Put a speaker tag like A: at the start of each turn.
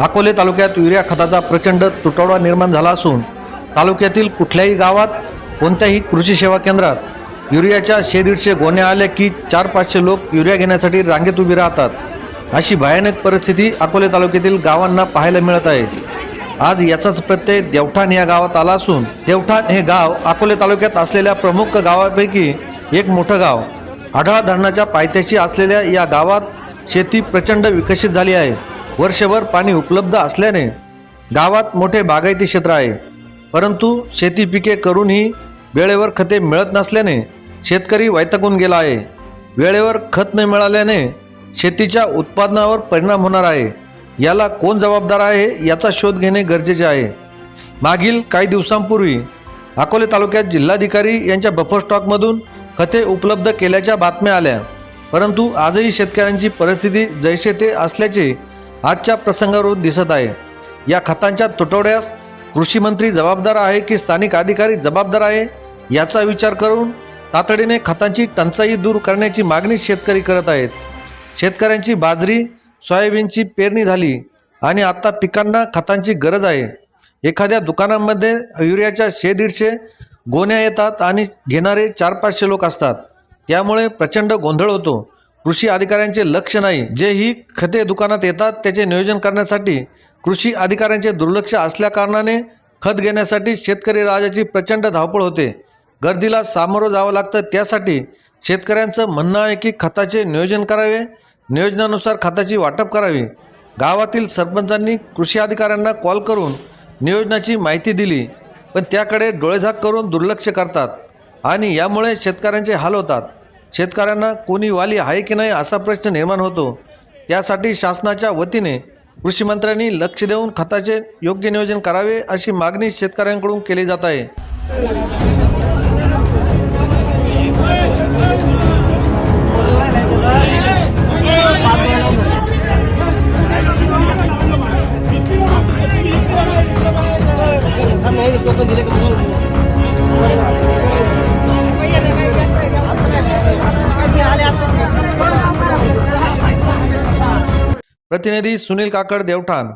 A: अकोले तालुक्यात युरिया खताचा प्रचंड तुटवडा निर्माण झाला असून तालुक्यातील कुठल्याही गावात कोणत्याही कृषी सेवा केंद्रात युरियाच्या शे दीडशे गोण्या आल्या की चार पाचशे लोक युरिया घेण्यासाठी रांगेत उभी राहतात. अशी भयानक परिस्थिती अकोले तालुक्यातील गावांना पाहायला मिळत आहे. आज याचाच प्रत्यय देवठाण या गावात आला असून देवठाण हे गाव अकोले तालुक्यात असलेल्या प्रमुख गावापैकी एक मोठं गाव. आढळा धरणाच्या पायथ्याशी असलेल्या या गावात शेती प्रचंड विकसित झाली आहे. वर्षभर पाणी उपलब्ध असल्याने गावात मोठे बागायती क्षेत्र आहे. परंतु शेती पिके करूनही वेळेवर खते मिळत नसल्याने शेतकरी वैतकून गेला आहे. वेळेवर खत न मिळाल्याने शेतीच्या उत्पादनावर परिणाम होणार आहे. याला कोण जबाबदार आहे याचा शोध घेणे गरजेचे आहे. मागील काही दिवसांपूर्वी अकोले तालुक्यात जिल्हाधिकारी यांच्या बफर स्टॉकमधून खते उपलब्ध केल्याच्या बातम्या आल्या. परंतु आजही शेतकऱ्यांची परिस्थिती जैसे ते असल्याचे आजच्या प्रसंगावरून दिसत आहे. या खतांच्या तुटवड्यास कृषी मंत्री जबाबदार आहे की स्थानिक अधिकारी जबाबदार आहे? याचा विचार करून तातडीने खतांची टंचाई दूर करण्याची मागणी शेतकरी करत आहेत. शेतकऱ्यांची बाजरी सोयाबीनची पेरणी झाली आणि आता पिकांना खतांची गरज आहे. एखाद्या दुकानामध्ये युरियाच्या शे दीडशे गोण्या येतात आणि घेणारे चार पाचशे लोक असतात. त्यामुळे प्रचंड गोंधळ होतो. कृषी अधिकाऱ्यांचे लक्ष नाही. जे ही खते दुकानात येतात त्याचे नियोजन करण्यासाठी कृषी अधिकाऱ्यांचे दुर्लक्ष असल्याकारणाने खत घेण्यासाठी शेतकरी राजाची प्रचंड धावपळ होते. गर्दीला सामोरं जावं लागतं त्यासाठी शेतकऱ्यांचं म्हणणं आहे की खताचे नियोजन करावे. नियोजनानुसार खताची वाटप करावी. गावातील सरपंचांनी कृषी अधिकाऱ्यांना कॉल करून नियोजनाची माहिती दिली पण त्याकडे डोळेझाक करून दुर्लक्ष करतात आणि यामुळे शेतकऱ्यांचे हाल होतात. शेतकऱ्यांना कोणी वाली आहे की नाही असा प्रश्न निर्माण होतो. त्यासाठी शासनाच्या वतीने कृषीमंत्र्यांनी लक्ष देऊन खताचे योग्य नियोजन करावे अशी मागणी शेतकऱ्यांकडून केली जात आहे. प्रतिनिधी सुनील काकड देवठाण.